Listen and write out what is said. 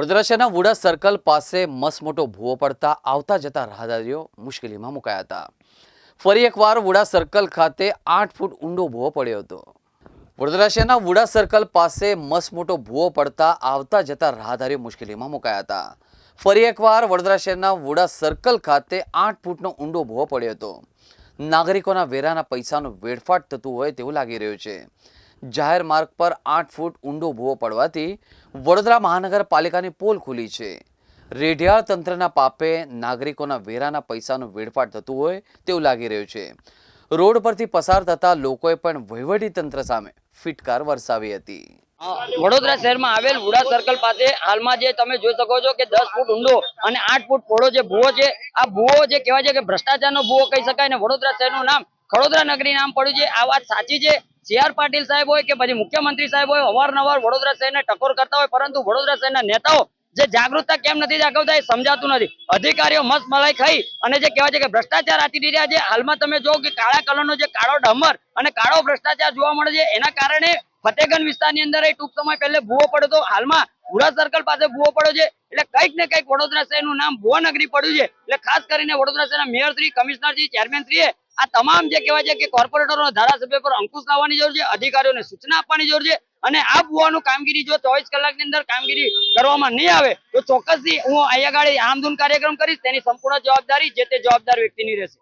વડોદરા શહેરના વુડા સર્કલ પાસે મસમોટો ભૂવો પડતા આવતા જતા રાહદારીઓ મુશ્કેલીમાં મુકાયા હતા. ફરી એકવાર વુડા સર્કલ ખાતે આઠ ફૂટ ઊંડો ભૂવો પડ્યો હતો. વડોદરા શહેરના વુડા સર્કલ પાસે મસમોટો ભૂવો પડતા આવતા જતા રાહદારીઓ મુશ્કેલીમાં મુકાયા હતા. ફરી એકવાર વડોદરા શહેરના વુડા સર્કલ ખાતે આઠ ફૂટનો ઊંડો ભૂવો પડ્યો હતો. નાગરિકોના વેરાના પૈસાનું વેડફાટ થતું હોય તેવું લાગી રહ્યું છે. જાહેર માર્ગ પર આઠ ફૂટ ઊંડો ભૂવો પડવાથી વડોદરા મહાનગરપાલિકાની પોલ ખુલી છે. રેઢિયાળ તંત્રના પાપે નાગરિકોના વેરાના પૈસાનું વેડફાટ થતું હોય તેવું લાગી રહ્યું છે. રોડ પરથી પસાર થતા લોકોએ પણ વહીવટી તંત્ર સામે ફિટકાર વરસાવી હતી. વડોદરા શહેરમાં આવેલ વુડા સર્કલ પાસે હાલમાં જે તમે જોઈ શકો છો કે દસ ફૂટ ઊંડો અને આઠ ફૂટ પહોળો જે ભૂવો છે, આ ભૂવો જે કહેવાય છે કે ભ્રષ્ટાચારનો ભૂવો કહી શકાય ને વડોદરા શહેરનું નામ ખડોદરા નગરી નામ પડ્યું છે. આ વાત સાચી છે. સી પાટીલ સાહેબ હોય કે પછી મુખ્યમંત્રી સાહેબ હોય, અવારનવાર વડોદરા શહેરને ટકોર કરતા હોય, પરંતુ વડોદરા શહેરના નેતાઓ જે જાગૃતતા કેમ નથી દાખવતા એ સમજાતું નથી. અધિકારીઓ મસ્ત મલાઈ ખાઈ અને જે કહેવાય છે કે ભ્રષ્ટાચાર આચરી રહ્યા છે, હાલમાં તમે જો કે કાળા કલરનો જે કાળો ડમર અને કાળો ભ્રષ્ટાચાર જોવા મળે છે, એના કારણે ફતેગંજ વિસ્તારની અંદર એ ટૂંક સમય પહેલે ભૂવો પડ્યો હાલમાં ભુરા સર્કલ પાસે ભૂવો પડ્યો છે, એટલે કંઈક ને કંઈક વડોદરા શહેરનું નામ ભુવા નગરી પડ્યું છે. એટલે ખાસ કરીને વડોદરા શહેરના મેયર શ્રી, કમિશનર ચેરમેન શ્રીએ આ તમામ જે કહેવાય છે કે કોર્પોરેટરો, ધારાસભ્ય પર અંકુશ લાવવાની જરૂર છે, અધિકારીઓને સૂચના આપવાની જરૂર છે અને આ ભુવાનું કામગીરી જો ચોવીસ કલાકની અંદર કામગીરી કરવામાં નહીં આવે, તો ચોક્કસથી હું અહીંયા આગળ આમદૂન કાર્યક્રમ કરીશ, તેની સંપૂર્ણ જવાબદારી જે તે જવાબદાર વ્યક્તિની રહેશે.